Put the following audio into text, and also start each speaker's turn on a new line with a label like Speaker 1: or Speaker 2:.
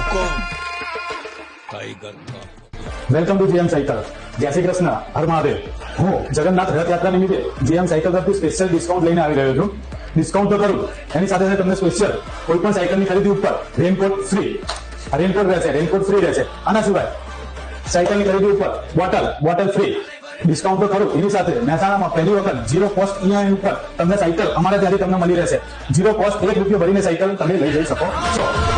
Speaker 1: ઓકો tiger કા welcome to GM સાયકલર જેસી કૃષ્ણા હરમાવે હો જગન્નાથ રહતયા કને મીરે જીએમ સાયકલર પર સ્પેશિયલ ડિસ્કાઉન્ટ લેને આવી રયો છું ડિસ્કાઉન્ટ તો કરો એની સાથ હૈ તમને સ્પેશિયલ કોઈ પણ આઈટમ ની ખરીદી ઉપર ફ્રી એન્કોડ ફ્રી રહે છે એન્કોડ ફ્રી રહે છે આના સુબાઈ સાયકલ ની ખરીદી ઉપર વોટર વોટર ફ્રી ડિસ્કાઉન્ટ તો કરું એની સાથે મહેસાણામાં પહેલી વખત ઝીરો કોસ્ટ ઈઆઈ ઉપર તમને સાયકલ અમારે ત્યાંથી તમને મળી રહેશે ઝીરો કોસ્ટ એક રૂપિયો ભરીને સાયકલ તમે લઈ જઈ શકો છો